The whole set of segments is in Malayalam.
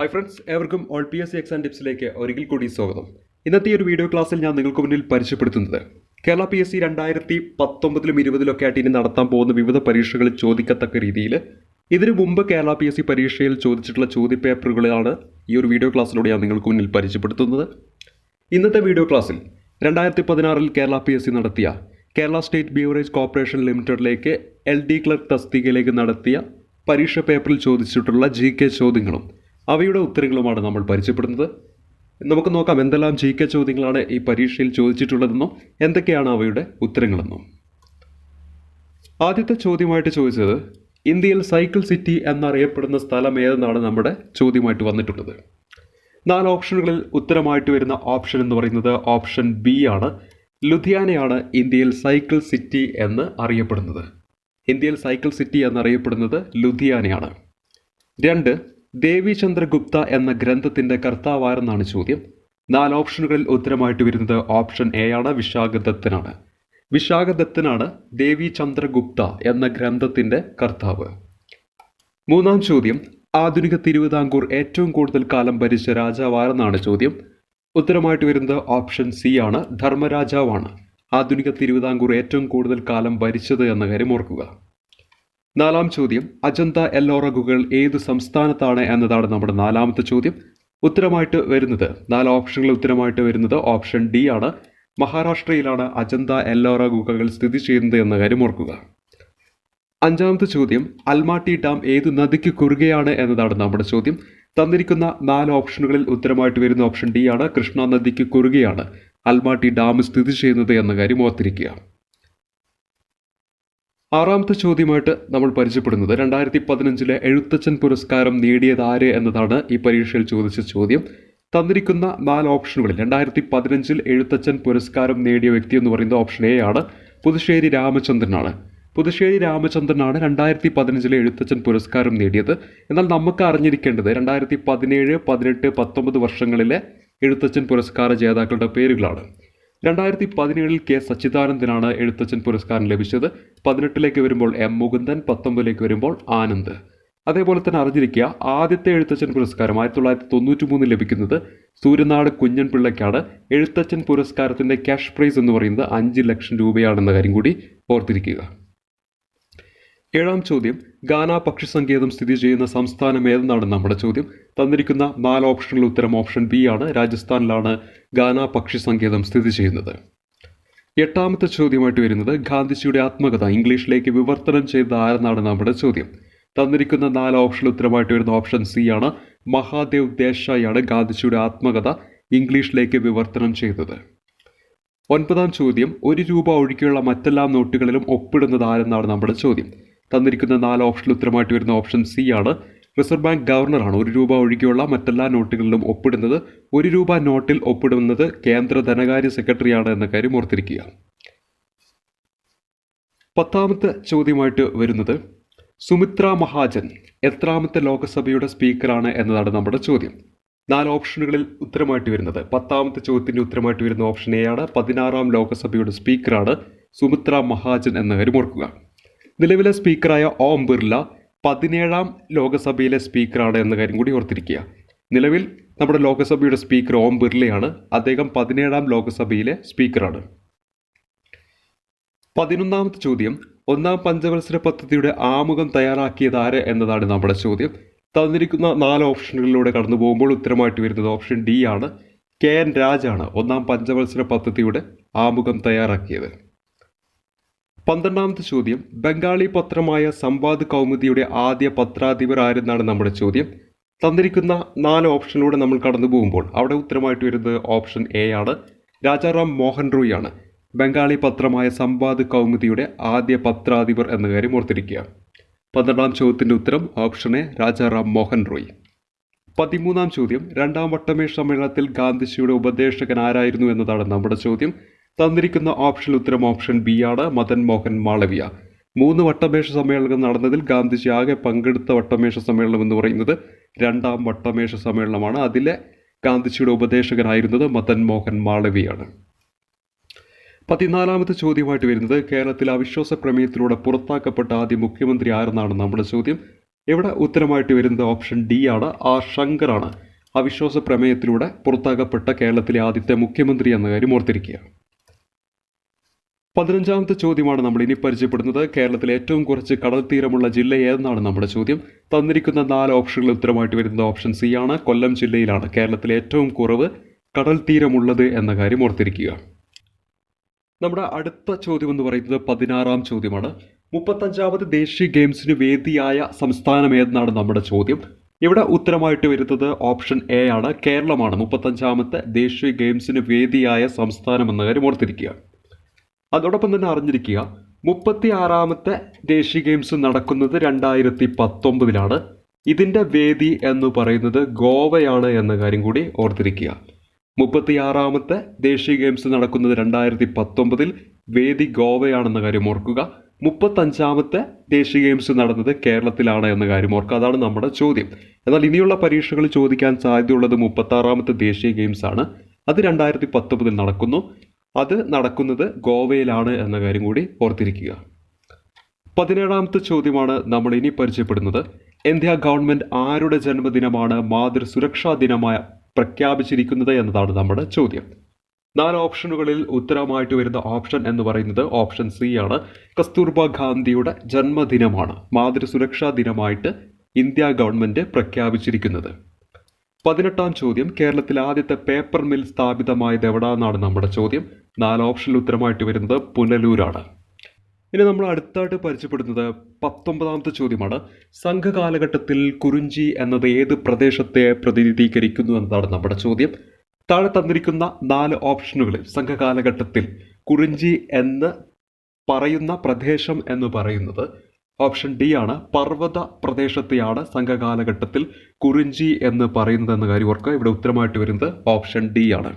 ഹായ് ഫ്രണ്ട്സ് ഏവർക്കും all P S C exam ടിപ്സിലേക്ക് ഒരിക്കൽ കൂടി സ്വാഗതം. ഇന്നത്തെ ഒരു വീഡിയോ ക്ലാസ്സിൽ ഞാൻ നിങ്ങൾക്ക് മുന്നിൽ പരിചയപ്പെടുത്തുന്നത്. കേരള പി എസ് സി രണ്ടായിരത്തി പത്തൊമ്പതിലും ഇരുപതിലൊക്കെ ആയിട്ട് ഇനി നടത്താൻ പോകുന്ന വിവിധ പരീക്ഷകളിൽ ചോദിക്കത്തക്ക രീതിയിൽ ഇതിനു മുമ്പ് കേരള പി എസ് സി പരീക്ഷയിൽ ചോദിച്ചിട്ടുള്ള ചോദ്യപേപ്പറുകളാണ് ഈ ഒരു വീഡിയോ ക്ലാസ്സിലൂടെ ഞാൻ നിങ്ങൾക്ക് മുന്നിൽ പരിചയപ്പെടുത്തുന്നത്. ഇന്നത്തെ വീഡിയോ ക്ലാസ്സിൽ രണ്ടായിരത്തി പതിനാറിൽ കേരള പി എസ് സി നടത്തിയ കേരള സ്റ്റേറ്റ് ബീവറേജ് കോർപ്പറേഷൻ ലിമിറ്റഡിലേക്ക് എൽ ഡി ക്ലർക്ക് തസ്തികയിലേക്ക് നടത്തിയ പരീക്ഷ പേപ്പറിൽ ചോദിച്ചിട്ടുള്ള ജി കെ ചോദ്യങ്ങളും അവയുടെ ഉത്തരങ്ങളുമാണ് നമ്മൾ പരിചയപ്പെടുന്നത്. നമുക്ക് നോക്കാം എന്തെല്ലാം ജി കെ ചോദ്യങ്ങളാണ് ഈ പരീക്ഷയിൽ ചോദിച്ചിട്ടുള്ളതെന്നും എന്തൊക്കെയാണ് അവയുടെ ഉത്തരങ്ങളെന്നും. ആദ്യത്തെ ചോദ്യമായിട്ട് ചോദിച്ചത് ഇന്ത്യയിൽ സൈക്കിൾ സിറ്റി എന്നറിയപ്പെടുന്ന സ്ഥലം ഏതെന്നാണ് നമ്മുടെ ചോദ്യമായിട്ട് വന്നിട്ടുള്ളത്. നാല് ഓപ്ഷനുകളിൽ ഉത്തരമായിട്ട് വരുന്ന ഓപ്ഷൻ എന്ന് പറയുന്നത് ഓപ്ഷൻ ബി ആണ്. ലുധിയാനയാണ് ഇന്ത്യയിൽ സൈക്കിൾ സിറ്റി എന്ന് അറിയപ്പെടുന്നത്. ഇന്ത്യയിൽ സൈക്കിൾ സിറ്റി എന്നറിയപ്പെടുന്നത് ലുധിയാനയാണ്. രണ്ട് ദേവിചന്ദ്ര ഗുപ്ത എന്ന ഗ്രന്ഥത്തിന്റെ കർത്താവാരെന്നാണ് ചോദ്യം. നാല് ഓപ്ഷനുകളിൽ ഉത്തരമായിട്ട് വരുന്നത് ഓപ്ഷൻ എ ആണ് വിശാഖദത്തനാണ്. വിശാഖദത്തനാണ് ദേവിചന്ദ്ര ഗുപ്ത എന്ന ഗ്രന്ഥത്തിന്റെ കർത്താവ്. മൂന്നാം ചോദ്യം ആധുനിക തിരുവിതാംകൂർ ഏറ്റവും കൂടുതൽ കാലം ഭരിച്ച രാജാവാരെന്നാണ് ചോദ്യം. ഉത്തരമായിട്ട് വരുന്നത് ഓപ്ഷൻ സി ആണ് ധർമ്മരാജാവാണ്. ആധുനിക തിരുവിതാംകൂർ ഏറ്റവും കൂടുതൽ കാലം ഭരിച്ചത് എന്ന കാര്യം ഓർക്കുക. നാലാം ചോദ്യം അജന്ത എല്ലോറ ഗുഹകൾ ഏത് സംസ്ഥാനത്താണ് എന്നതാണ് നമ്മുടെ നാലാമത്തെ ചോദ്യം. ഉത്തരമായിട്ട് വരുന്നത് നാല് ഓപ്ഷനുകൾ ഉത്തരമായിട്ട് വരുന്നത് ഓപ്ഷൻ ഡി ആണ്. മഹാരാഷ്ട്രയിലാണ് അജന്ത എല്ലോറ ഗുഹകൾ സ്ഥിതി ചെയ്യുന്നത് എന്ന കാര്യം ഓർക്കുക. അഞ്ചാമത്തെ ചോദ്യം അൽമാട്ടി ഡാം ഏത് നദിക്ക് കുറുകയാണ് എന്നതാണ് നമ്മുടെ ചോദ്യം. തന്നിരിക്കുന്ന നാല് ഓപ്ഷനുകളിൽ ഉത്തരമായിട്ട് വരുന്ന ഓപ്ഷൻ ഡി ആണ് കൃഷ്ണ നദിക്ക് കുറുകയാണ് അൽമാട്ടി ഡാം സ്ഥിതി ചെയ്യുന്നത് എന്ന കാര്യം ഓർത്തിരിക്കുക. ആറാമത്തെ ചോദ്യമായിട്ട് നമ്മൾ പരിചയപ്പെടുന്നത് രണ്ടായിരത്തി പതിനഞ്ചിലെ എഴുത്തച്ഛൻ പുരസ്കാരം നേടിയത് ആര് എന്നതാണ് ഈ പരീക്ഷയിൽ ചോദിച്ച ചോദ്യം. തന്നിരിക്കുന്ന നാല് ഓപ്ഷനുകളിൽ രണ്ടായിരത്തി പതിനഞ്ചിൽ എഴുത്തച്ഛൻ പുരസ്കാരം നേടിയ വ്യക്തി എന്ന് പറയുന്നത് ഓപ്ഷൻ എ ആണ്. പുതുശ്ശേരി രാമചന്ദ്രനാണ് പുതുശ്ശേരി രാമചന്ദ്രനാണ് രണ്ടായിരത്തി പതിനഞ്ചിലെ എഴുത്തച്ഛൻ പുരസ്കാരം നേടിയത്. എന്നാൽ നമുക്ക് അറിഞ്ഞിരിക്കേണ്ടത് രണ്ടായിരത്തി പതിനേഴ് പതിനെട്ട് പത്തൊമ്പത് വർഷങ്ങളിലെ എഴുത്തച്ഛൻ പുരസ്കാര ജേതാക്കളുടെ പേരുകളാണ്. രണ്ടായിരത്തി പതിനേഴിൽ കെ സച്ചിദാനന്ദനാണ് എഴുത്തച്ഛൻ പുരസ്കാരം ലഭിച്ചത്. പതിനെട്ടിലേക്ക് വരുമ്പോൾ എം മുകുന്ദൻ പത്തൊമ്പതിലേക്ക് വരുമ്പോൾ ആനന്ദ്. അതേപോലെ തന്നെ അറിഞ്ഞിരിക്കുക ആദ്യത്തെ എഴുത്തച്ഛൻ പുരസ്കാരം ആയിരത്തി തൊള്ളായിരത്തി തൊണ്ണൂറ്റി മൂന്നിൽ ലഭിക്കുന്നത് സൂര്യനാട് കുഞ്ഞൻ പിള്ളയ്ക്കാണ്. എഴുത്തച്ഛൻ പുരസ്കാരത്തിന്റെ ക്യാഷ് പ്രൈസ് എന്ന് പറയുന്നത് അഞ്ച് ലക്ഷം രൂപയാണെന്ന കാര്യം കൂടി ഓർത്തിരിക്കുക. ഏഴാം ചോദ്യം ഗാന പക്ഷി സങ്കേതം സ്ഥിതി ചെയ്യുന്ന സംസ്ഥാനം ഏതെന്നാണ് നമ്മുടെ ചോദ്യം? തന്നിരിക്കുന്ന നാല് ഓപ്ഷനിൽ ഉത്തരം ഓപ്ഷൻ ബി ആണ്. രാജസ്ഥാനിലാണ് ഗാന പക്ഷി സങ്കേതം സ്ഥിതി ചെയ്യുന്നത്. എട്ടാമത്തെ ചോദ്യമായിട്ട് വരുന്നത് ഗാന്ധിജിയുടെ ആത്മകഥ ഇംഗ്ലീഷിലേക്ക് വിവർത്തനം ചെയ്ത ആരെന്നാണ് നമ്മുടെ ചോദ്യം. തന്നിരിക്കുന്ന നാല് ഓപ്ഷൻ ഉത്തരമായിട്ട് വരുന്ന ഓപ്ഷൻ സി ആണ്. മഹാദേവ് ദേശായിയാണ് ഗാന്ധിജിയുടെ ആത്മകഥ ഇംഗ്ലീഷിലേക്ക് വിവർത്തനം ചെയ്തത്. ഒൻപതാം ചോദ്യം ഒരു രൂപ ഒഴികെയുള്ള മറ്റെല്ലാ നോട്ടുകളിലും ഒപ്പിടുന്നത് ആരെന്നാണ് നമ്മുടെ ചോദ്യം. തന്നിരിക്കുന്ന നാല് ഓപ്ഷൻ ഉത്തരമായിട്ട് വരുന്ന ഓപ്ഷൻ സി ആണ്. റിസർവ് ബാങ്ക് ഗവർണറാണ് ഒരു രൂപ ഒഴികെയുള്ള മറ്റെല്ലാ നോട്ടുകളിലും ഒപ്പിടുന്നത് ഒരു രൂപ നോട്ടിൽ ഒപ്പിടുന്നത് കേന്ദ്ര ധനകാര്യ സെക്രട്ടറിയാണ് എന്ന കാര്യം ഓർത്തിരിക്കുക. പത്താമത്തെ ചോദ്യമായിട്ട് വരുന്നത് സുമിത്ര മഹാജൻ എത്രാമത്തെ ലോക്സഭയുടെ സ്പീക്കറാണ് എന്നതാണ് നമ്മുടെ ചോദ്യം. നാല് ഓപ്ഷനുകളിൽ ഉത്തരമായിട്ട് വരുന്നത്. പത്താമത്തെ ചോദ്യത്തിന്റെ ഉത്തരമായിട്ട് വരുന്ന ഓപ്ഷൻ എ ആണ്. പതിനാറാം ലോക്സഭയുടെ സ്പീക്കറാണ് സുമിത്ര മഹാജൻ എന്ന കാര്യം ഓർക്കുക. നിലവിലെ സ്പീക്കറായ ഓം ബിർല പതിനേഴാം ലോകസഭയിലെ സ്പീക്കറാണ് എന്ന കാര്യം കൂടി ഓർത്തിരിക്കുക. നിലവിൽ നമ്മുടെ ലോകസഭയുടെ സ്പീക്കർ ഓം ബിർലയാണ് അദ്ദേഹം പതിനേഴാം ലോകസഭയിലെ സ്പീക്കറാണ്. പതിനൊന്നാമത്തെ ചോദ്യം ഒന്നാം പഞ്ചവത്സര പദ്ധതിയുടെ ആമുഖം തയ്യാറാക്കിയത് ആര് എന്നതാണ് നമ്മുടെ ചോദ്യം. തന്നിരിക്കുന്ന നാല് ഓപ്ഷനുകളിലൂടെ കടന്നു പോകുമ്പോൾ ഉത്തരമായിട്ട് വരുന്നത് ഓപ്ഷൻ ഡി ആണ്. കെ എൻ രാജാണ് ഒന്നാം പഞ്ചവത്സര പദ്ധതിയുടെ ആമുഖം തയ്യാറാക്കിയത്. പന്ത്രണ്ടാമത്തെ ചോദ്യം ബംഗാളി പത്രമായ സംവാദ് കൗമുദിയുടെ ആദ്യ പത്രാധിപർ ആരെന്നാണ് നമ്മുടെ ചോദ്യം. തന്നിരിക്കുന്ന നാല് ഓപ്ഷനിലൂടെ നമ്മൾ കടന്നു പോകുമ്പോൾ അവിടെ ഉത്തരമായിട്ട് വരുന്നത് ഓപ്ഷൻ എ ആണ്. രാജാറാം മോഹൻ റോയ് ആണ്. ബംഗാളി പത്രമായ സംവാദ് കൗമുദിയുടെ ആദ്യ പത്രാധിപർ എന്ന കാര്യം ഓർത്തിരിക്കുക. പന്ത്രണ്ടാം ചോദ്യത്തിന്റെ ഉത്തരം ഓപ്ഷൻ എ രാജാറാം മോഹൻ റോയ്. പതിമൂന്നാം ചോദ്യം രണ്ടാം വട്ടമേഷ സമ്മേളനത്തിൽ ഗാന്ധിജിയുടെ ഉപദേശകൻ ആരായിരുന്നു എന്നതാണ് നമ്മുടെ ചോദ്യം. തന്നിരിക്കുന്ന ഓപ്ഷൻ ഉത്തരം ഓപ്ഷൻ ബി ആണ് മദൻ മോഹൻ മാളവിയ. മൂന്ന് വട്ടമേഷ സമ്മേളനം നടന്നതിൽ ഗാന്ധിജി ആകെ പങ്കെടുത്ത വട്ടമേഷ സമ്മേളനം എന്ന് പറയുന്നത് രണ്ടാം വട്ടമേഷ സമ്മേളനമാണ്. അതിലെ ഗാന്ധിജിയുടെ ഉപദേശകനായിരുന്നത് മദൻ മോഹൻ മാളവിയാണ്. പതിനാലാമത്തെ ചോദ്യമായിട്ട് വരുന്നത് കേരളത്തിൽ അവിശ്വാസ പ്രമേയത്തിലൂടെ പുറത്താക്കപ്പെട്ട ആദ്യ മുഖ്യമന്ത്രി ആരെന്നാണ് നമ്മുടെ ചോദ്യം. ഇവിടെ ഉത്തരമായിട്ട് വരുന്നത് ഓപ്ഷൻ ഡി ആണ് ആർ ശങ്കറാണ് അവിശ്വാസ പ്രമേയത്തിലൂടെ പുറത്താക്കപ്പെട്ട കേരളത്തിലെ ആദ്യത്തെ മുഖ്യമന്ത്രി എന്ന കാര്യം ഓർത്തിരിക്കുക. പതിനഞ്ചാമത്തെ ചോദ്യമാണ് നമ്മൾ ഇനി പരിചയപ്പെടുന്നത്. കേരളത്തിലെ ഏറ്റവും കുറച്ച് കടൽ തീരമുള്ള ജില്ല ഏതെന്നാണ് നമ്മുടെ ചോദ്യം. തന്നിരിക്കുന്ന നാല് ഓപ്ഷനുകൾ ഉത്തരമായിട്ട് വരുന്നത് ഓപ്ഷൻ സി ആണ്. കൊല്ലം ജില്ലയിലാണ് കേരളത്തിലെ ഏറ്റവും കുറവ് കടൽ തീരമുള്ളത് എന്ന കാര്യം ഓർത്തിരിക്കുക. നമ്മുടെ അടുത്ത ചോദ്യം എന്ന് പറയുന്നത് പതിനാറാം ചോദ്യമാണ്. മുപ്പത്തഞ്ചാമത് ദേശീയ ഗെയിംസിന് വേദിയായ സംസ്ഥാനം ഏതെന്നാണ് നമ്മുടെ ചോദ്യം. ഇവിടെ ഉത്തരമായിട്ട് വരുന്നത് ഓപ്ഷൻ എ ആണ്. കേരളമാണ് മുപ്പത്തഞ്ചാമത്തെ ദേശീയ ഗെയിംസിന് വേദിയായ സംസ്ഥാനം എന്ന കാര്യം ഓർത്തിരിക്കുക. അതോടൊപ്പം തന്നെ അറിഞ്ഞിരിക്കുക മുപ്പത്തി ആറാമത്തെ ദേശീയ ഗെയിംസ് നടക്കുന്നത് രണ്ടായിരത്തി പത്തൊമ്പതിലാണ് ഇതിന്റെ വേദി എന്ന് പറയുന്നത് ഗോവയാണ് എന്ന കാര്യം കൂടി ഓർത്തിരിക്കുക. മുപ്പത്തിയാറാമത്തെ ദേശീയ ഗെയിംസ് നടക്കുന്നത് രണ്ടായിരത്തി പത്തൊമ്പതിൽ വേദി ഗോവയാണെന്ന കാര്യം ഓർക്കുക. മുപ്പത്തഞ്ചാമത്തെ ദേശീയ ഗെയിംസ് നടന്നത് കേരളത്തിലാണ് എന്ന കാര്യം ഓർക്കുക. അതാണ് നമ്മുടെ ചോദ്യം. എന്നാൽ ഇനിയുള്ള പരീക്ഷകൾ ചോദിക്കാൻ സാധ്യതയുള്ളത് മുപ്പത്താറാമത്തെ ദേശീയ ഗെയിംസ് ആണ് അത് രണ്ടായിരത്തി പത്തൊമ്പതിൽ നടക്കുന്നു. അത് നടക്കുന്നത് ഗോവയിലാണ് എന്ന കാര്യം കൂടി ഓർത്തിരിക്കുക. പതിനേഴാമത്തെ ചോദ്യമാണ് നമ്മൾ ഇനി പരിചയപ്പെടുന്നത്. ഇന്ത്യ ഗവൺമെന്റ് ആരുടെ ജന്മദിനമാണ് മാതൃ സുരക്ഷാ ദിനമായ പ്രഖ്യാപിച്ചിരിക്കുന്നത് എന്നതാണ് നമ്മുടെ ചോദ്യം. നാല് ഓപ്ഷനുകളിൽ ഉത്തരമായിട്ട് വരുന്ന ഓപ്ഷൻ എന്ന് പറയുന്നത് ഓപ്ഷൻ സി ആണ്. കസ്തൂർബ ഗാന്ധിയുടെ ജന്മദിനമാണ് മാതൃസുരക്ഷാ ദിനമായിട്ട് ഇന്ത്യ ഗവൺമെന്റ് പ്രഖ്യാപിച്ചിരിക്കുന്നത്. പതിനെട്ടാം ചോദ്യം. കേരളത്തിൽ ആദ്യത്തെ പേപ്പർ മിൽ സ്ഥാപിതമായത് എവിടാന്നാണ് നമ്മുടെ ചോദ്യം. നാല് ഓപ്ഷനിൽ ഉത്തരമായിട്ട് വരുന്നത് പുനലൂരാണ്. ഇനി നമ്മൾ അടുത്തായിട്ട് പരിചയപ്പെടുന്നത് പത്തൊമ്പതാമത്തെ ചോദ്യമാണ്. സംഘകാലഘട്ടത്തിൽ കുറിഞ്ചി എന്നത് ഏത് പ്രദേശത്തെ പ്രതിനിധീകരിക്കുന്നു എന്നതാണ് നമ്മുടെ ചോദ്യം. താഴെ തന്നിരിക്കുന്ന നാല് ഓപ്ഷനുകളിൽ സംഘകാലഘട്ടത്തിൽ കുറിഞ്ചി എന്ന് പറയുന്ന പ്രദേശം എന്ന് പറയുന്നത് ഓപ്ഷൻ ഡി ആണ്. പർവത പ്രദേശത്തെയാണ് സംഘകാലഘട്ടത്തിൽ കുറിഞ്ചി എന്ന് പറയുന്നത് എന്ന കാര്യം ഓർക്കുക. ഇവിടെ ഉത്തരമായിട്ട് വരുന്നത് ഓപ്ഷൻ ഡി ആണ്.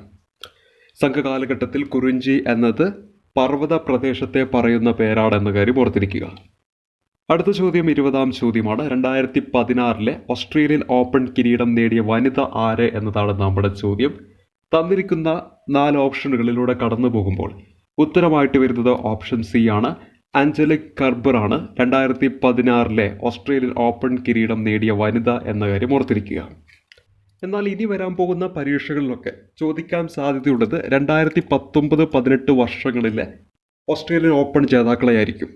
സംഘകാലഘട്ടത്തിൽ കുറിഞ്ചി എന്നത് പർവത പ്രദേശത്തെ പറയുന്ന പേരാണ് എന്ന കാര്യം ഓർത്തിരിക്കുക. അടുത്ത ചോദ്യം ഇരുപതാം ചോദ്യമാണ്. രണ്ടായിരത്തി പതിനാറിലെ ഓസ്ട്രേലിയൻ ഓപ്പൺ കിരീടം നേടിയ വനിത ആര് എന്നതാണ് നമ്മുടെ ചോദ്യം. തന്നിരിക്കുന്ന നാല് ഓപ്ഷനുകളിലൂടെ കടന്നു പോകുമ്പോൾ ഉത്തരമായിട്ട് വരുന്നത് ഓപ്ഷൻ സി ആണ്. ആഞ്ചലിക് കർബറാണ് രണ്ടായിരത്തി പതിനാറിലെ ഓസ്ട്രേലിയൻ ഓപ്പൺ കിരീടം നേടിയ വനിത എന്ന കാര്യം ഓർത്തിരിക്കുക. എന്നാൽ ഇനി വരാൻ പോകുന്ന പരീക്ഷകളിലൊക്കെ ചോദിക്കാൻ സാധ്യതയുള്ളത് രണ്ടായിരത്തി പത്തൊമ്പത് പതിനെട്ട് വർഷങ്ങളിലെ ഓസ്ട്രേലിയൻ ഓപ്പൺ ജേതാക്കളെയായിരിക്കും.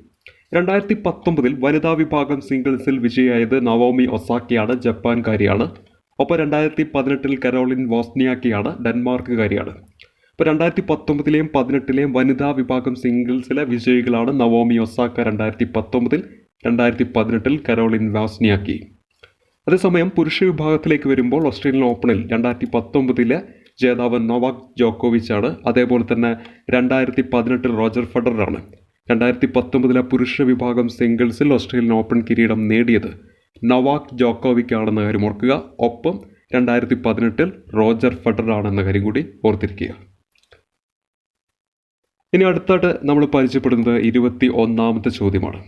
രണ്ടായിരത്തി പത്തൊമ്പതിൽ വനിതാ വിഭാഗം സിംഗിൾസിൽ വിജയിയായത് നവോമി ഒസാക്കിയാണ് ജപ്പാൻകാരിയാണ്. ഒപ്പം രണ്ടായിരത്തി പതിനെട്ടിൽ കരോളിൻ വോസ്നിയാക്കിയാണ് ഡെൻമാർക്കുകാരിയാണ്. ഇപ്പോൾ രണ്ടായിരത്തി പത്തൊമ്പതിലെയും പതിനെട്ടിലെയും വനിതാ വിഭാഗം സിംഗിൾസിലെ വിജയികളാണ് നവോമി ഒസാക്ക രണ്ടായിരത്തി പത്തൊമ്പതിൽ രണ്ടായിരത്തി പതിനെട്ടിൽ കരോളിൻ വാസ്നിയാക്കി. അതേസമയം പുരുഷ വിഭാഗത്തിലേക്ക് വരുമ്പോൾ ഓസ്ട്രേലിയൻ ഓപ്പണിൽ രണ്ടായിരത്തി പത്തൊമ്പതിലെ ജേതാവ് നൊവാക് ജോക്കോവിച്ച് ആണ് അതേപോലെ തന്നെ രണ്ടായിരത്തി പതിനെട്ടിൽ റോജർ ഫെഡറാണ് രണ്ടായിരത്തി പത്തൊമ്പതിലെ പുരുഷ വിഭാഗം സിംഗിൾസിൽ ഓസ്ട്രേലിയൻ ഓപ്പൺ കിരീടം നേടിയത് നൊവാക് ജോക്കോവിക്കാണെന്ന കാര്യം ഓർക്കുക. ഒപ്പം രണ്ടായിരത്തി പതിനെട്ടിൽ റോജർ ഫെഡറാണെന്ന കാര്യം കൂടി ഓർത്തിരിക്കുക. ഇനി അടുത്തായിട്ട് നമ്മൾ പരിചയപ്പെടുന്നത് ഇരുപത്തി ഒന്നാമത്തെ ചോദ്യമാണ്.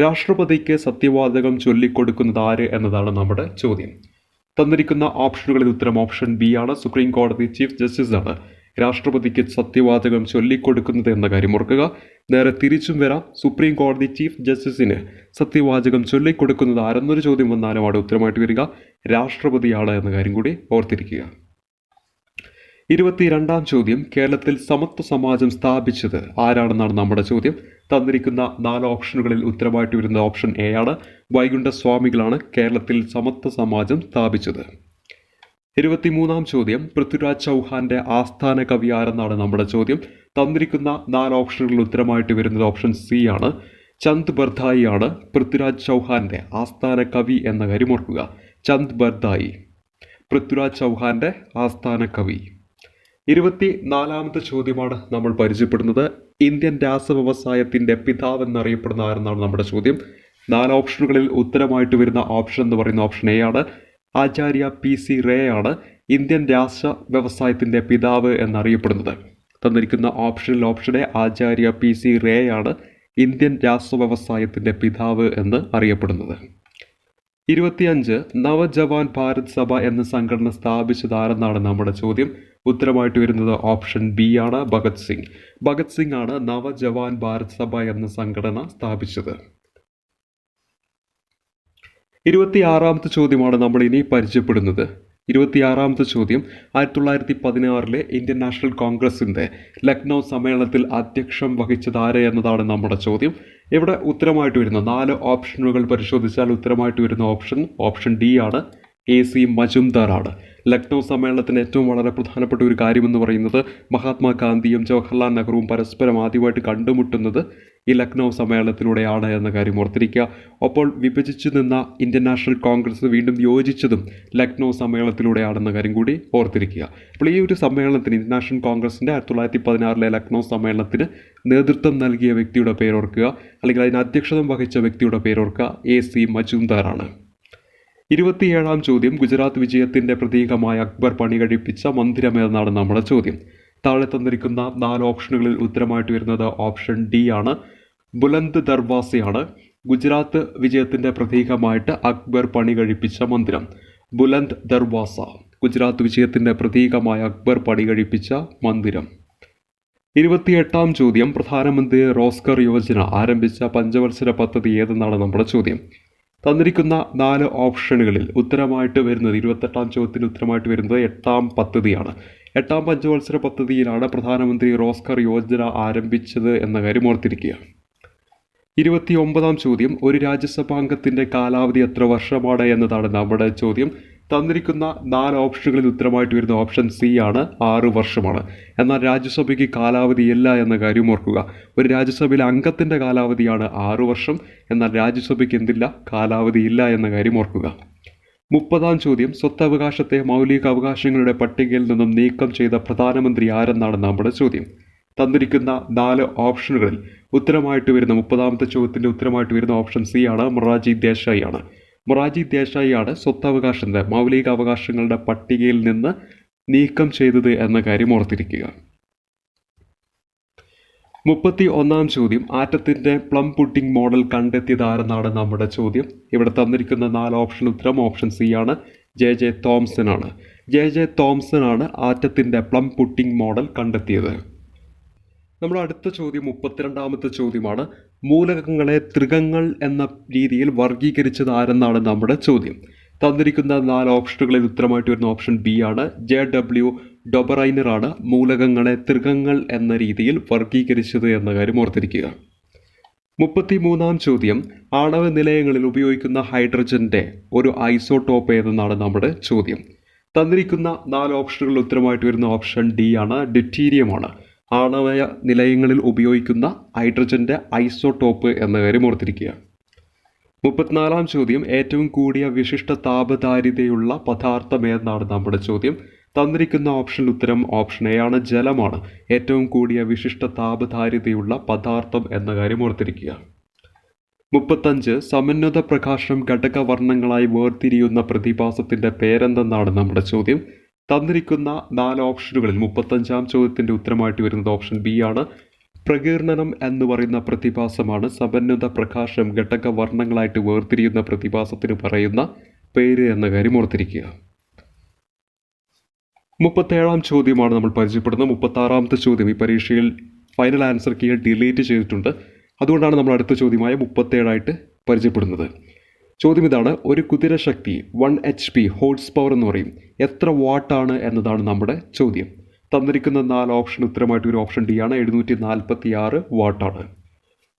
രാഷ്ട്രപതിക്ക് സത്യവാചകം ചൊല്ലിക്കൊടുക്കുന്നത് ആര് എന്നതാണ് നമ്മുടെ ചോദ്യം. തന്നിരിക്കുന്ന ഓപ്ഷനുകളിൽ ഉത്തരം ഓപ്ഷൻ ബി ആണ്. സുപ്രീം കോടതി ചീഫ് ജസ്റ്റിസ് ആണ് രാഷ്ട്രപതിക്ക് സത്യവാചകം ചൊല്ലിക്കൊടുക്കുന്നത് എന്ന കാര്യം ഓർക്കുക. നേരെ തിരിച്ചും വരാം. സുപ്രീം കോടതി ചീഫ് ജസ്റ്റിസിന് സത്യവാചകം ചൊല്ലിക്കൊടുക്കുന്നത് ആരെന്നൊരു ചോദ്യം വന്നാലും അവിടെ ഉത്തരമായിട്ട് വരിക. രാഷ്ട്രപതിയാണ് എന്ന കാര്യം കൂടി ഓർത്തിരിക്കുക. ഇരുപത്തിരണ്ടാം ചോദ്യം കേരളത്തിൽ സമത്വ സമാജം സ്ഥാപിച്ചത്. ആരാണെന്നാണ് നമ്മുടെ ചോദ്യം? തന്നിരിക്കുന്ന നാല് ഓപ്ഷനുകളിൽ ഉത്തരമായിട്ട് വരുന്ന ഓപ്ഷൻ എ ആണ്. വൈകുണ്ഠ സ്വാമികളാണ് കേരളത്തിൽ സമത്വ സമാജം സ്ഥാപിച്ചത്. ഇരുപത്തിമൂന്നാം ചോദ്യം പൃഥ്വിരാജ് ചൗഹാന്റെ ആസ്ഥാന കവി ആരെന്നാണ് നമ്മുടെ ചോദ്യം. തന്നിരിക്കുന്ന നാല് ഓപ്ഷനുകളിൽ ഉത്തരമായിട്ട് വരുന്നത് ഓപ്ഷൻ സി ആണ്. ചന്ദ് ബർദായി ആണ് പൃഥ്വിരാജ് ചൗഹാന്റെ ആസ്ഥാന കവി എന്ന കാര്യം ഓർക്കുക. ചന്ദ് ബർദായി പൃഥ്വിരാജ് ചൗഹാന്റെ ആസ്ഥാന കവി. ഇരുപത്തി നാലാമത്തെ ചോദ്യമാണ് നമ്മൾ പരിചയപ്പെടുന്നത്. ഇന്ത്യൻ രാസവ്യവസായത്തിന്റെ പിതാവ് എന്നറിയപ്പെടുന്ന ആരെന്നാണ് നമ്മുടെ ചോദ്യം. നാല് ഓപ്ഷനുകളിൽ ഉത്തരമായിട്ട് വരുന്ന ഓപ്ഷൻ എന്ന് പറയുന്ന ഓപ്ഷൻ എ ആണ്. ആചാര്യ പി സി റേ ആണ് ഇന്ത്യൻ രാസ വ്യവസായത്തിന്റെ പിതാവ് എന്നറിയപ്പെടുന്നത്. തന്നിരിക്കുന്ന ഓപ്ഷനിൽ option A Acharya P C Ray ആണ് ഇന്ത്യൻ രാസ വ്യവസായത്തിന്റെ പിതാവ് എന്ന് അറിയപ്പെടുന്നത്. ഇരുപത്തിയഞ്ച് നവജവാൻ ഭാരത് സഭ എന്ന സംഘടന സ്ഥാപിച്ചതാരെന്നാണ് നമ്മുടെ ചോദ്യം. ഉത്തരമായിട്ട് വരുന്നത് ഓപ്ഷൻ ബി ആണ് ഭഗത് സിംഗ്. ഭഗത് സിംഗ് ആണ് നവജവാൻ ഭാരത് സഭ എന്ന സംഘടന സ്ഥാപിച്ചത്. ഇരുപത്തിയാറാമത്തെ ചോദ്യമാണ് നമ്മൾ ഇനി പരിചയപ്പെടുന്നത്. ഇരുപത്തിയാറാമത്തെ ചോദ്യം ആയിരത്തി തൊള്ളായിരത്തി പതിനാറിലെ ഇന്ത്യൻ നാഷണൽ കോൺഗ്രസിന്റെ ലക്നൗ സമ്മേളനത്തിൽ അധ്യക്ഷം വഹിച്ചത് ആര് എന്നതാണ് നമ്മുടെ ചോദ്യം. ഇവിടെ ഉത്തരമായിട്ട് വരുന്ന നാല് ഓപ്ഷനുകൾ പരിശോധിച്ചാൽ ഉത്തരമായിട്ട് വരുന്ന ഓപ്ഷൻ ഓപ്ഷൻ ഡി ആണ് എ സി മജുംദാറാണ്. ലക്നൗ സമ്മേളനത്തിന് ഏറ്റവും വളരെ പ്രധാനപ്പെട്ട ഒരു കാര്യമെന്ന് പറയുന്നത് മഹാത്മാഗാന്ധിയും ജവഹർലാൽ നെഹ്റുവും പരസ്പരം ആദ്യമായിട്ട് കണ്ടുമുട്ടുന്നത് ഈ ലക്നൗ സമ്മേളനത്തിലൂടെയാണ് എന്ന കാര്യം ഓർത്തിരിക്കുക. അപ്പോൾ വിഭജിച്ചു നിന്ന ഇന്ത്യൻ നാഷണൽ കോൺഗ്രസ് വീണ്ടും യോജിച്ചതും ലക്നൗ സമ്മേളനത്തിലൂടെയാണെന്ന കാര്യം കൂടി ഓർത്തിരിക്കുക. അപ്പോൾ ഈ ഒരു സമ്മേളനത്തിന് ഇന്ത്യൻ നാഷണൽ കോൺഗ്രസിന്റെ ആയിരത്തി തൊള്ളായിരത്തി പതിനാറിലെ ലക്നൗ സമ്മേളനത്തിന് നേതൃത്വം നൽകിയ വ്യക്തിയുടെ പേരോർക്കുക അല്ലെങ്കിൽ അതിന് അധ്യക്ഷത വഹിച്ച വ്യക്തിയുടെ പേരോർക്കുക എ സി മജുംദാറാണ്. ഇരുപത്തിയേഴാം ചോദ്യം ഗുജറാത്ത് വിജയത്തിന്റെ പ്രതീകമായ അക്ബർ പണി കഴിപ്പിച്ച മന്ദിരമേതെന്നാണ് നമ്മുടെ ചോദ്യം. താഴെ തന്നിരിക്കുന്ന നാല് ഓപ്ഷനുകളിൽ ഉത്തരമായിട്ട് വരുന്നത് ഓപ്ഷൻ ഡി ആണ്. ബുലന്ദ് ദർവാസയാണ് ഗുജറാത്ത് വിജയത്തിന്റെ പ്രതീകമായിട്ട് അക്ബർ പണി കഴിപ്പിച്ച മന്ദിരം. ബുലന്ദ് ദർവാസ ഗുജറാത്ത് വിജയത്തിന്റെ പ്രതീകമായ അക്ബർ പണി കഴിപ്പിച്ച മന്ദിരം. ഇരുപത്തിയെട്ടാം ചോദ്യം പ്രധാനമന്ത്രി റോസ്കർ യോജന ആരംഭിച്ച പഞ്ചവത്സര പദ്ധതി ഏതെന്നാണ് നമ്മുടെ ചോദ്യം. തന്നിരിക്കുന്ന നാല് ഓപ്ഷനുകളിൽ ഉത്തരമായിട്ട് വരുന്നത് ഇരുപത്തെട്ടാം ചോദ്യത്തിന് ഉത്തരമായിട്ട് വരുന്നത് എട്ടാം പദ്ധതിയാണ്. എട്ടാം പഞ്ചവത്സര പദ്ധതിയിലാണ് പ്രധാനമന്ത്രി റോസ്കർ യോജന ആരംഭിച്ചത് എന്ന കാര്യം ഓർത്തിരിക്കുക. ഇരുപത്തി ഒമ്പതാം ചോദ്യം ഒരു രാജ്യസഭാംഗത്തിന്റെ കാലാവധി എത്ര വർഷമാണ് എന്നതാണ് നമ്മുടെ ചോദ്യം. തന്നിരിക്കുന്ന നാല് ഓപ്ഷനുകളിൽ ഉത്തരമായിട്ട് വരുന്ന ഓപ്ഷൻ സി ആണ് ആറ് വർഷമാണ്. എന്നാൽ രാജ്യസഭയ്ക്ക് കാലാവധിയില്ല എന്ന കാര്യം ഓർക്കുക. ഒരു രാജ്യസഭയിലെ അംഗത്തിന്റെ കാലാവധിയാണ് ആറ് വർഷം എന്നാൽ രാജ്യസഭയ്ക്ക് എന്തില്ല? കാലാവധിയില്ല എന്ന കാര്യം ഓർക്കുക. മുപ്പതാം ചോദ്യം സ്വത്തവകാശത്തെ മൗലിക അവകാശങ്ങളുടെ പട്ടികയിൽ നിന്നും നീക്കം ചെയ്ത പ്രധാനമന്ത്രി ആരെന്നാണ് നമ്മുടെ ചോദ്യം. തന്നിരിക്കുന്ന നാല് ഓപ്ഷനുകളിൽ ഉത്തരമായിട്ട് വരുന്ന മുപ്പതാമത്തെ ചോദ്യത്തിന്റെ ഉത്തരമായിട്ട് വരുന്ന ഓപ്ഷൻ സി ആണ് മൊറാജി ദേശായി ആണ്. മൊറാജി ദേശായി ആണ് സ്വത്തവകാശത്തെ മൗലിക അവകാശങ്ങളുടെ പട്ടികയിൽ നിന്ന് നീക്കം ചെയ്തത് എന്ന കാര്യം ഓർത്തിരിക്കുക. മുപ്പത്തി ഒന്നാം ചോദ്യം ആറ്റത്തിന്റെ പ്ലം പുട്ടിംഗ് മോഡൽ കണ്ടെത്തിയത് ആരെന്നാണ് നമ്മുടെ ചോദ്യം. ഇവിടെ തന്നിരിക്കുന്ന നാല് ഓപ്ഷൻ ഉത്തരം ഓപ്ഷൻ സി ആണ് ജെ ജെ തോംസൺ ആണ്. ജെ ജെ തോംസൺ ആണ് ആറ്റത്തിന്റെ പ്ലം പുട്ടിംഗ് മോഡൽ കണ്ടെത്തിയത്. നമ്മുടെ അടുത്ത ചോദ്യം മുപ്പത്തിരണ്ടാമത്തെ ചോദ്യമാണ്. മൂലകങ്ങളെ ത്രികങ്ങൾ എന്ന രീതിയിൽ വർഗീകരിച്ചത് ആരെന്നാണ് നമ്മുടെ ചോദ്യം. തന്നിരിക്കുന്ന നാല് ഓപ്ഷനുകളിൽ ഉത്തരമായിട്ട് വരുന്ന ഓപ്ഷൻ ബി ആണ്. ജെ ഡബ്ല്യു ഡൊബറൈനറാണ് മൂലകങ്ങളെ ത്രികങ്ങൾ എന്ന രീതിയിൽ വർഗീകരിച്ചത് എന്ന കാര്യം ഓർത്തിരിക്കുക. മുപ്പത്തി മൂന്നാം ചോദ്യം ആണവ നിലയങ്ങളിൽ ഉപയോഗിക്കുന്ന ഹൈഡ്രജന്റെ ഒരു ഐസോടോപ്പ് ഏതെന്നാണ് നമ്മുടെ ചോദ്യം. തന്നിരിക്കുന്ന നാല് ഓപ്ഷനുകളിൽ ഉത്തരമായിട്ട് വരുന്ന ഓപ്ഷൻ ഡി ആണ്. ഡ്യൂറ്റീരിയമാണ് ആണവ നിലയങ്ങളിൽ ഉപയോഗിക്കുന്ന ഹൈഡ്രജന്റെ ഐസോടോപ്പ് എന്ന കാര്യം ഓർത്തിരിക്കുക. മുപ്പത്തിനാലാം ചോദ്യം ഏറ്റവും കൂടിയ വിശിഷ്ട താപധാരിതയുള്ള പദാർത്ഥം ഏതെന്നാണ് നമ്മുടെ ചോദ്യം. തന്നിരിക്കുന്ന ഓപ്ഷനിൽ ഉത്തരം ഓപ്ഷൻ എ ആണ് ജലമാണ്. ഏറ്റവും കൂടിയ വിശിഷ്ട താപധാരിതയുള്ള പദാർത്ഥം എന്ന കാര്യം ഓർത്തിരിക്കുക. മുപ്പത്തഞ്ച് സമന്വത പ്രകാശം ഘടകവർണങ്ങളായി വേർതിരിയുന്ന പ്രതിഭാസത്തിന്റെ പേരെന്തെന്നാണ് നമ്മുടെ ചോദ്യം. തന്നിരിക്കുന്ന നാല് ഓപ്ഷനുകളിൽ മുപ്പത്തഞ്ചാം ചോദ്യത്തിന്റെ ഉത്തരമായിട്ട് വരുന്നത് ഓപ്ഷൻ ബി ആണ്. പ്രകീർണനം എന്ന് പറയുന്ന പ്രതിഭാസമാണ് സമന്വത പ്രകാശം ഘടക വർണങ്ങളായിട്ട് വേർതിരിയുന്ന പ്രതിഭാസത്തിന് പറയുന്ന പേര് എന്ന കാര്യം ഓർത്തിരിക്കുക. മുപ്പത്തേഴാം ചോദ്യമാണ് നമ്മൾ പരിചയപ്പെടുന്നത്. മുപ്പത്താറാമത്തെ ചോദ്യം ഈ പരീക്ഷയിൽ ഫൈനൽ ആൻസർ കീഴിൽ ഡിലീറ്റ് ചെയ്തിട്ടുണ്ട്. അതുകൊണ്ടാണ് നമ്മൾ അടുത്ത ചോദ്യമായ മുപ്പത്തേഴായിട്ട് പരിചയപ്പെടുന്നത്. ചോദ്യം ഇതാണ് ഒരു കുതിരശക്തി one H P horse power എന്ന് പറയും. എത്ര വാട്ടാണ് എന്നതാണ് നമ്മുടെ ചോദ്യം. തന്നിരിക്കുന്ന നാല് ഓപ്ഷൻ ഉത്തരമായിട്ട് ഒരു ഓപ്ഷൻ ഡി ആണ് എഴുന്നൂറ്റി നാൽപ്പത്തി ആറ് വാട്ടാണ്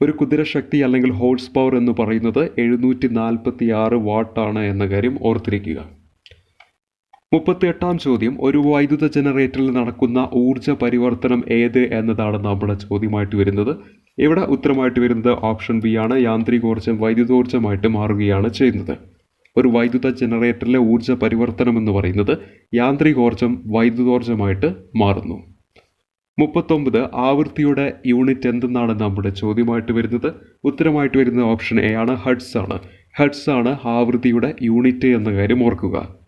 ഒരു കുതിരശക്തി അല്ലെങ്കിൽ ഹോഴ്സ് പവർ എന്ന് പറയുന്നത് എഴുന്നൂറ്റി നാൽപ്പത്തി ആറ് വാട്ടാണ് എന്ന കാര്യം ഓർത്തിരിക്കുക. മുപ്പത്തി എട്ടാം ചോദ്യം ഒരു വൈദ്യുത ജനറേറ്ററിൽ നടക്കുന്ന ഊർജ പരിവർത്തനം ഏത് എന്നതാണ് നമ്മുടെ ചോദ്യമായിട്ട് വരുന്നത്. ഇവിടെ ഉത്തരമായിട്ട് വരുന്നത് ഓപ്ഷൻ ബി ആണ്. യാന്ത്രികോർജം വൈദ്യുതോർജമായിട്ട് മാറുകയാണ് ചെയ്യുന്നത്. ഒരു വൈദ്യുത ജനറേറ്ററിലെ ഊർജ പരിവർത്തനം എന്ന് പറയുന്നത് യാന്ത്രികോർജം വൈദ്യുതോർജമായിട്ട് മാറുന്നു. മുപ്പത്തൊമ്പത് ആവൃത്തിയുടെ യൂണിറ്റ് എന്തെന്നാണ് നമ്മുടെ ചോദ്യമായിട്ട് വരുന്നത്? ഉത്തരമായിട്ട് വരുന്ന ഓപ്ഷൻ എ ആണ് ഹഡ്സ് ആണ്. ഹഡ്സ് ആണ് ആവൃത്തിയുടെ യൂണിറ്റ് എന്ന കാര്യം ഓർക്കുക.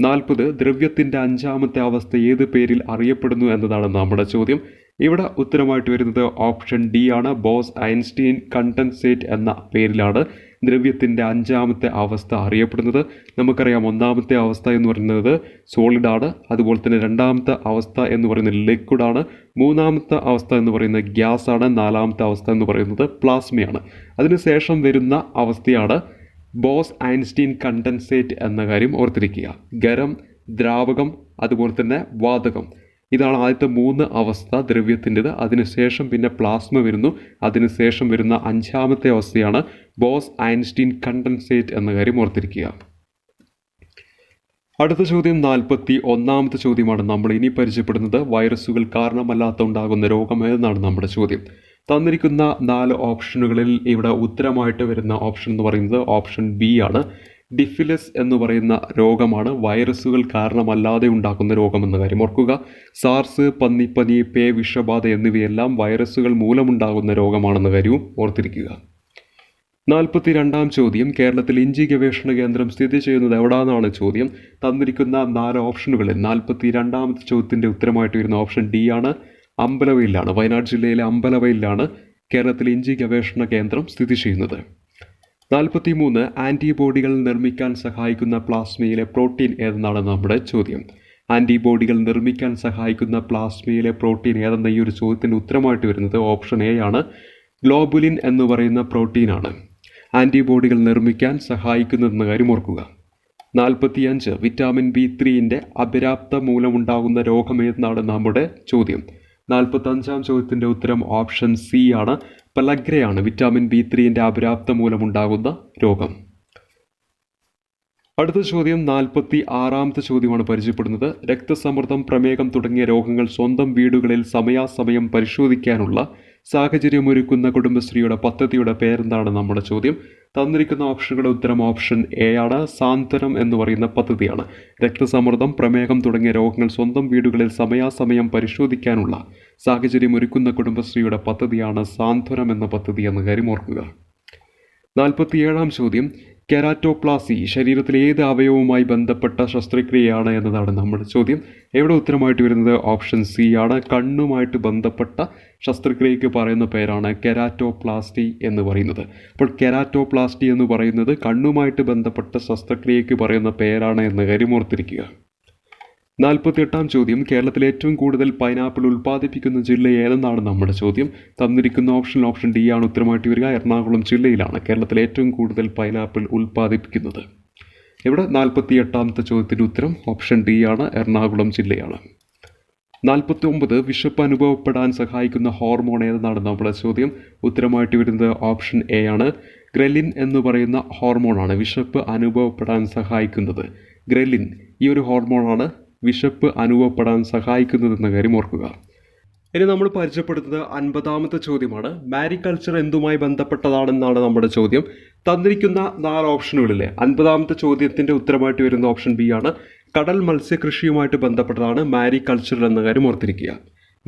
നാൽപ്പത് ദ്രവ്യത്തിന്റെ അഞ്ചാമത്തെ അവസ്ഥ ഏത് പേരിൽ അറിയപ്പെടുന്നു എന്നതാണ് നമ്മുടെ ചോദ്യം. ഇവിടെ ഉത്തരമായിട്ട് വരുന്നത് ഓപ്ഷൻ ഡി ആണ്. ബോസ് ഐൻസ്റ്റീൻ കണ്ടൻസേറ്റ് എന്ന പേരിലാണ് ദ്രവ്യത്തിന്റെ അഞ്ചാമത്തെ അവസ്ഥ അറിയപ്പെടുന്നത്. നമുക്കറിയാം ഒന്നാമത്തെ അവസ്ഥ എന്ന് പറയുന്നത് സോളിഡാണ് അതുപോലെ തന്നെ രണ്ടാമത്തെ അവസ്ഥ എന്ന് പറയുന്നത് ലിക്വിഡാണ് മൂന്നാമത്തെ അവസ്ഥ എന്ന് പറയുന്നത് ഗ്യാസാണ് നാലാമത്തെ അവസ്ഥ എന്ന് പറയുന്നത് പ്ലാസ്മയാണ്. അതിനുശേഷം വരുന്ന അവസ്ഥയാണ് ബോസ് ഐൻസ്റ്റീൻ കണ്ടൻസേറ്റ് എന്ന കാര്യം ഓർത്തിരിക്കുക. ഗരം ദ്രാവകം അതുപോലെ തന്നെ വാതകം. ഇതാണ് ആദ്യത്തെ മൂന്ന് അവസ്ഥ ദ്രവ്യത്തിന്റെത്. അതിനുശേഷം പിന്നെ പ്ലാസ്മ വരുന്നു. അതിനുശേഷം വരുന്ന അഞ്ചാമത്തെ അവസ്ഥയാണ് ബോസ് ഐൻസ്റ്റീൻ കണ്ടൻസേറ്റ് എന്ന കാര്യം ഓർത്തിരിക്കുക. അടുത്ത ചോദ്യം നാൽപ്പത്തി ഒന്നാമത്തെ ചോദ്യമാണ്. നമ്മൾ ഇനി പരിചയപ്പെടുന്നത് വൈറസുകൾ കാരണമല്ലാത്ത ഉണ്ടാകുന്ന രോഗമേതെന്നാണ് നമ്മുടെ ചോദ്യം. തന്നിരിക്കുന്ന നാല് ഓപ്ഷനുകളിൽ ഇവിടെ ഉത്തരമായിട്ട് വരുന്ന ഓപ്ഷൻ എന്ന് പറയുന്നത് ഓപ്ഷൻ ബി ആണ്. ഡിഫിലസ് എന്ന് പറയുന്ന രോഗമാണ്. വൈറസുകൾ കാരണമല്ലാതെ ഉണ്ടാക്കുന്ന രോഗമെന്ന കാര്യം ഓർക്കുക. സാർസ് പന്നിപ്പനി പേ വിഷബാധ എന്നിവയെല്ലാം വൈറസുകൾ മൂലമുണ്ടാകുന്ന രോഗമാണെന്ന കാര്യവും ഓർത്തിരിക്കുക. നാൽപ്പത്തി രണ്ടാം ചോദ്യം. കേരളത്തിൽ ഇഞ്ചി ഗവേഷണ കേന്ദ്രം സ്ഥിതി ചെയ്യുന്നത് എവിടാന്നാണ് ചോദ്യം. തന്നിരിക്കുന്ന നാല് ഓപ്ഷനുകളിൽ നാൽപ്പത്തി രണ്ടാമത്തെ ചോദ്യത്തിന്റെ ഉത്തരമായിട്ട് വരുന്ന ഓപ്ഷൻ ഡി ആണ്. അമ്പലവയലിലാണ് വയനാട് ജില്ലയിലെ അമ്പലവയലിലാണ് കേരളത്തിലെ ഇഞ്ചി ഗവേഷണ കേന്ദ്രം സ്ഥിതി ചെയ്യുന്നത്. നാൽപ്പത്തി മൂന്ന് ആന്റിബോഡികൾ നിർമ്മിക്കാൻ സഹായിക്കുന്ന പ്ലാസ്മയിലെ പ്രോട്ടീൻ ഏതെന്നാണ് നമ്മുടെ ചോദ്യം. ആന്റിബോഡികൾ നിർമ്മിക്കാൻ സഹായിക്കുന്ന പ്ലാസ്മയിലെ പ്രോട്ടീൻ ഏതെന്ന ഈ ഒരു ചോദ്യത്തിന് ഉത്തരമായിട്ട് വരുന്നത് ഓപ്ഷൻ എ ആണ്. ഗ്ലോബുലിൻ എന്ന് പറയുന്ന പ്രോട്ടീനാണ്. ആന്റിബോഡികൾ നിർമ്മിക്കാൻ സഹായിക്കുന്നതെന്ന കാര്യം ഓർക്കുക. നാൽപ്പത്തിയഞ്ച് വിറ്റാമിൻ ബി ത്രീന്റെ അപര്യാപ്ത മൂലമുണ്ടാകുന്ന രോഗമേതെന്നാണ് നമ്മുടെ ചോദ്യം. നാൽപ്പത്തഞ്ചാം ചോദ്യത്തിന്റെ ഉത്തരം ഓപ്ഷൻ സി ആണ്. പലഗ്രയാണ് വിറ്റാമിൻ ബി ത്രീന്റെ അപര്യാപ്ത മൂലമുണ്ടാകുന്ന രോഗം. അടുത്ത ചോദ്യം നാൽപ്പത്തി ആറാമത്തെ ചോദ്യമാണ് പരിചയപ്പെടുന്നത്. രക്തസമ്മർദ്ദം പ്രമേഹം തുടങ്ങിയ രോഗങ്ങൾ സ്വന്തം വീടുകളിൽ സമയാസമയം പരിശോധിക്കാനുള്ള സാഹചര്യമൊരുക്കുന്ന കുടുംബശ്രീയുടെ പദ്ധതിയുടെ പേരെന്താണ് നമ്മുടെ ചോദ്യം? തന്നിരിക്കുന്ന ഓപ്ഷനുകളുടെ ഉത്തരം ഓപ്ഷൻ എ ആണ്. സാന്ത്വനം എന്ന് പറയുന്ന പദ്ധതിയാണ്. രക്തസമ്മർദ്ദം പ്രമേഹം തുടങ്ങിയ രോഗങ്ങൾ സ്വന്തം വീടുകളിൽ സമയാസമയം പരിശോധിക്കാനുള്ള സാഹചര്യം ഒരുക്കുന്ന കുടുംബശ്രീയുടെ പദ്ധതിയാണ് സാന്ത്വനം എന്ന പദ്ധതി എന്ന് കാര്യം ഓർക്കുക. നാൽപ്പത്തിയേഴാം ചോദ്യം. കെരാറ്റോപ്ലാസി ശരീരത്തിലെ ഏത് അവയവവുമായി ബന്ധപ്പെട്ട ശസ്ത്രക്രിയയാണ് എന്നതാണ് നമ്മുടെ ചോദ്യം. എവിടെ ഉത്തരമായിട്ട് വരുന്നത്? ഓപ്ഷൻ സി ആണ്. കണ്ണുമായിട്ട് ബന്ധപ്പെട്ട ശസ്ത്രക്രിയയ്ക്ക് പറയുന്ന പേരാണ് കെരാറ്റോപ്ലാസ്റ്റി എന്ന് പറയുന്നത്. അപ്പോൾ കെരാറ്റോപ്ലാസ്റ്റി എന്ന് പറയുന്നത് കണ്ണുമായിട്ട് ബന്ധപ്പെട്ട ശസ്ത്രക്രിയയ്ക്ക് പറയുന്ന പേരാണ് എന്ന കാര്യം ഓർത്തിരിക്കുക നാൽപ്പത്തിയെട്ടാം ചോദ്യം. കേരളത്തിൽ ഏറ്റവും കൂടുതൽ പൈനാപ്പിൾ ഉൽപ്പാദിപ്പിക്കുന്ന ജില്ല ഏതെന്നാണ് നമ്മുടെ ചോദ്യം. തന്നിരിക്കുന്ന ഓപ്ഷൻ ഓപ്ഷൻ ഡി ആണ് ഉത്തരമായിട്ട് വരിക. എറണാകുളം ജില്ലയിലാണ് കേരളത്തിൽ ഏറ്റവും കൂടുതൽ പൈനാപ്പിൾ ഉൽപ്പാദിപ്പിക്കുന്നത്. ഇവിടെ നാൽപ്പത്തി എട്ടാമത്തെ ചോദ്യത്തിന്റെ ഉത്തരം ഓപ്ഷൻ ഡി ആണ്. എറണാകുളം ജില്ലയാണ്. നാൽപ്പത്തി ഒമ്പത് വിശപ്പ് അനുഭവപ്പെടാൻ സഹായിക്കുന്ന ഹോർമോൺ ഏതെന്നാണ് നമ്മുടെ ചോദ്യം. ഉത്തരമായിട്ട് വരുന്നത് ഓപ്ഷൻ എ ആണ്. ഗ്രലിൻ എന്ന് പറയുന്ന ഹോർമോണാണ് വിശപ്പ് അനുഭവപ്പെടാൻ സഹായിക്കുന്നത്. ഗ്രലിൻ ഈ ഒരു ഹോർമോണാണ് വിശപ്പ് അനുഭവപ്പെടാൻ സഹായിക്കുന്നതെന്ന കാര്യം ഓർക്കുക. ഇനി നമ്മൾ പരിചയപ്പെടുത്തുന്നത് അൻപതാമത്തെ ചോദ്യമാണ്. മാരികൾച്ചർ എന്തുമായി ബന്ധപ്പെട്ടതാണെന്നാണ് നമ്മുടെ ചോദ്യം. തന്നിരിക്കുന്ന നാല് ഓപ്ഷനുകളിൽ അൻപതാമത്തെ ചോദ്യത്തിന്റെ ഉത്തരമായിട്ട് വരുന്ന ഓപ്ഷൻ ബി ആണ്. കടൽ മത്സ്യകൃഷിയുമായിട്ട് ബന്ധപ്പെട്ടതാണ് മാരികൾച്ചർ എന്ന കാര്യം ഓർത്തിരിക്കുക.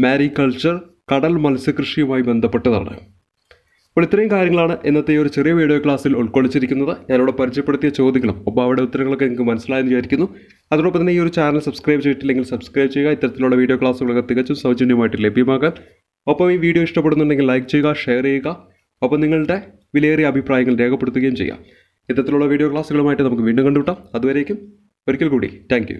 മാരികൾച്ചർ കടൽ മത്സ്യകൃഷിയുമായി ബന്ധപ്പെട്ടതാണ്. അപ്പോൾ ഇത്രയും കാര്യങ്ങളാണ് ഇന്നത്തെ ഒരു ചെറിയ വീഡിയോ ക്ലാസ്സിൽ ഉൾക്കൊള്ളിച്ചിരിക്കുന്നത്. ഞാനിവിടെ പരിചയപ്പെടുത്തിയ ചോദ്യങ്ങളും ഒപ്പം അവിടെ ഉത്തരങ്ങളൊക്കെ നിങ്ങൾക്ക് മനസ്സിലായെന്ന് വിചാരിക്കുന്നു. അതോടൊപ്പം തന്നെ ഈ ഒരു ചാനൽ സബ്സ്ക്രൈബ് ചെയ്തിട്ടില്ലെങ്കിൽ സബ്സ്ക്രൈബ് ചെയ്യുക. ഇത്തരത്തിലുള്ള വീഡിയോ ക്ലാസ്സുകളൊക്കെ തികച്ചും സൗജന്യമായിട്ട് ലഭ്യമാകാൻ ഒപ്പം ഈ വീഡിയോ ഇഷ്ടപ്പെടുന്നുണ്ടെങ്കിൽ ലൈക്ക് ചെയ്യുക ഷെയർ ചെയ്യുക. ഒപ്പം നിങ്ങളുടെ വിലയേറിയ അഭിപ്രായങ്ങൾ രേഖപ്പെടുത്തുകയും ചെയ്യാം. ഇത്തരത്തിലുള്ള വീഡിയോ ക്ലാസ്സുകളുമായിട്ട് നമുക്ക് വീണ്ടും കണ്ടുവിട്ടാം അതുവരേക്കും ഒരിക്കൽ കൂടി. താങ്ക്